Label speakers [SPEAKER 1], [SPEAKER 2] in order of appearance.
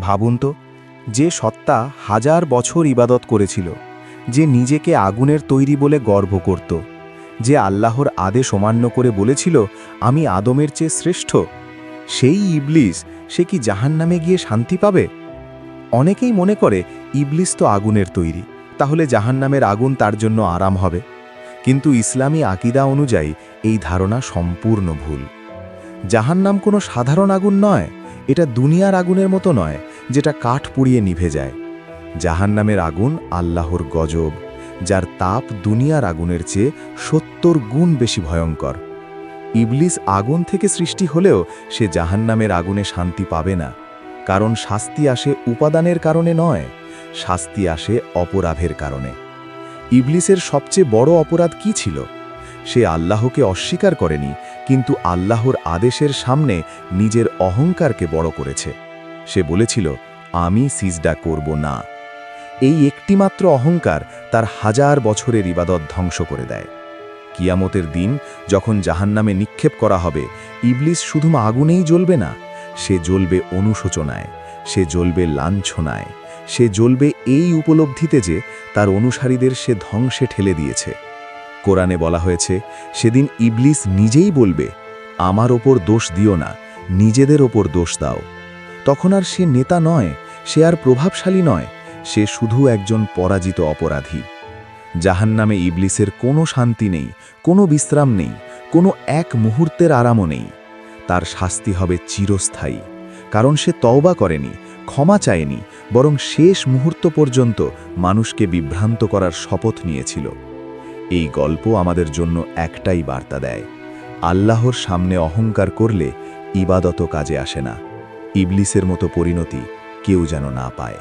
[SPEAKER 1] ভাবুন তো, যে সত্তা হাজার বছর ইবাদত করেছিল, যে নিজেকে আগুনের তৈরি বলে গর্ব করত, যে আল্লাহর আদেশ অমান্য করে বলেছিল, আমি আদমের চেয়ে শ্রেষ্ঠ সেই ইবলিস সে কি জাহান্নামে গিয়ে শান্তি পাবে? অনেকেই মনে করে, ইবলিস তো আগুনের তৈরি, তাহলে জাহান্নামের আগুন তার জন্য আরাম হবে কিন্তু ইসলামী আকিদা অনুযায়ী এই ধারণা সম্পূর্ণ ভুল। জাহান্নাম কোনো সাধারণ আগুন নয়। এটা দুনিয়ার আগুনের মতো নয়, যেটা কাঠ পুড়িয়ে নিভে যায়। জাহান্নামের আগুন আল্লাহর গজব, যার তাপ দুনিয়ার আগুনের চেয়ে সত্তর গুণ বেশি ভয়ঙ্কর। ইবলিস আগুন থেকে সৃষ্টি হলেও সে জাহান্নামের আগুনে শান্তি পাবে না, কারণ শাস্তি আসে উপাদানের কারণে নয়, শাস্তি আসে অপরাধের কারণে। ইবলিসের সবচেয়ে বড় অপরাধ কি ছিল? সে আল্লাহকে অস্বীকার করেনি কিন্তু আল্লাহর আদেশের সামনে নিজের অহংকারকে বড় করেছে। সে বলেছিল, আমি সিজডা করব না। এই একটিমাত্র অহংকার তার হাজার বছরের ইবাদত ধ্বংস করে দেয়। কিয়ামতের দিন যখন জাহান্নামে নিক্ষেপ করা হবে, ইবলিস শুধু আগুনেই জ্বলবে না, সে জ্বলবে অনুশোচনায়, সে জ্বলবে লাঞ্ছনায়, সে জ্বলবে এই উপলব্ধিতে যে তার অনুসারীদের সে ধ্বংসে ঠেলে দিয়েছে। কোরআনে বলা হয়েছে, সেদিন ইবলিস নিজেই বলবে, আমার ওপর দোষ দিও না, নিজেদের ওপর দোষ দাও। তখন আর সে নেতা নয়, সে আর প্রভাবশালী নয়, সে শুধু একজন পরাজিত অপরাধী। জাহান্নামে ইবলিসের কোনো শান্তি নেই, কোনো বিশ্রাম নেই, কোনো এক মুহূর্তের আরামও নেই। তার শাস্তি হবে চিরস্থায়ী, কারণ সে তওবা করেনি, ক্ষমা চায়নি, বরং শেষ মুহূর্ত পর্যন্ত মানুষকে বিভ্রান্ত করার শপথ নিয়েছিল। এই গল্প আমাদের জন্য একটাই বার্তা দেয়। আল্লাহর সামনে অহংকার করলে ইবাদত কাজে আসে না। ইবলিসের মতো পরিণতি কেউ যেন না পায়।